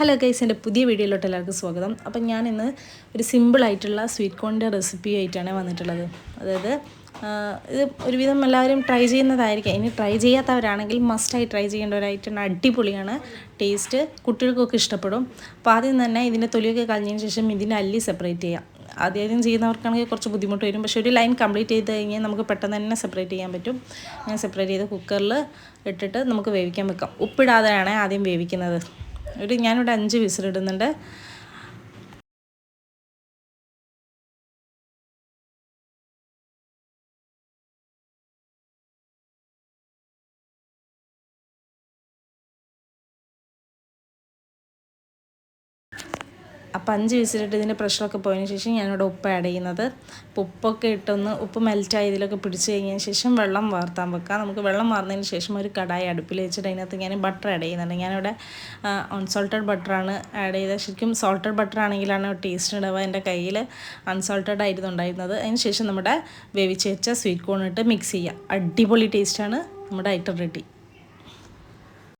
Hello guys എന്റെ പുതിയ വീഡിയോയിലോട്ട് എല്ലാവർക്കും സ്വാഗതം. അപ്പം ഞാൻ ഇന്ന് ഒരു സിമ്പിളായിട്ടുള്ള സ്വീറ്റ് കോണിന്റെ റെസിപ്പി ആയിട്ടാണ് വന്നിട്ടുള്ളത്. അതായത് ഇത് ഒരുവിധം എല്ലാവരും ട്രൈ ചെയ്യുന്നതായിരിക്കും. ഇനി ട്രൈ ചെയ്യാത്തവരാണെങ്കിൽ മസ്റ്റായി ട്രൈ ചെയ്യേണ്ടവരായിട്ടാണ് അടിപൊളിയാണ് ടേസ്റ്റ്. കുട്ടികൾക്കൊക്കെ ഇഷ്ടപ്പെടും. അപ്പോൾ ആദ്യം തന്നെ ഇതിന്റെ തൊലിയൊക്കെ കളഞ്ഞതിന് ശേഷം ഇതിന്റെ അല്ലി സെപ്പറേറ്റ് ചെയ്യാം. ആദ്യം ചെയ്യുന്നവർക്കാണെങ്കിൽ കുറച്ച് ബുദ്ധിമുട്ട് വരും. പക്ഷേ ഒരു ലൈൻ കംപ്ലീറ്റ് ചെയ്ത് കഴിഞ്ഞാൽ നമുക്ക് പെട്ടെന്ന് തന്നെ സെപ്പറേറ്റ് ചെയ്യാൻ പറ്റും. ഞാൻ സെപ്പറേറ്റ് ചെയ്ത് കുക്കറിൽ ഇട്ടിട്ട് നമുക്ക് വേവിക്കാൻ വെക്കാം. ഉപ്പിടാതെയാണ് ആദ്യം വേവിക്കുന്നത്. ഒരു ഞാനിവിടെ അഞ്ച് വിസിലിടുന്നുണ്ട് അപ്പോൾ അഞ്ച് വിസിലിട്ട് ഇതിന്റെ പ്രഷറൊക്കെ പോയതിന് ശേഷം ഞാനിവിടെ ഉപ്പ് ആഡ് ചെയ്യുന്നത്. അപ്പോൾ ഉപ്പൊക്കെ ഇട്ടൊന്ന് ഉപ്പ് മെൽറ്റായി ഇതിലൊക്കെ പിടിച്ച് കഴിഞ്ഞതിന് ശേഷം വെള്ളം വാർത്താൻ വെക്കാം. നമുക്ക് വെള്ളം വാർന്നതിന് ശേഷം ഒരു കടായി അടുപ്പിൽ വെച്ചിട്ട് അതിനകത്ത് ഞാൻ ബട്ടർ ആഡ് ചെയ്യുന്നുണ്ട്. ഞാനിവിടെ അൺസോൾട്ടഡ് ബട്ടറാണ് ആഡ് ചെയ്തത്. ശരിക്കും സോൾട്ടഡ് ബട്ടർ ആണെങ്കിലാണ് ടേസ്റ്റ് ഉണ്ടാവുക എന്റെ കയ്യിൽ അൺസോൾട്ടഡ് ആയിരുന്നു ഉണ്ടായിരുന്നത്. അതിന് ശേഷം നമ്മുടെ വേവിച്ച് വെച്ച സ്വീറ്റ് കോൺ ഇട്ട് മിക്സ് ചെയ്യുക അടിപൊളി ടേസ്റ്റാണ് നമ്മുടെ ഐറ്റം റെഡി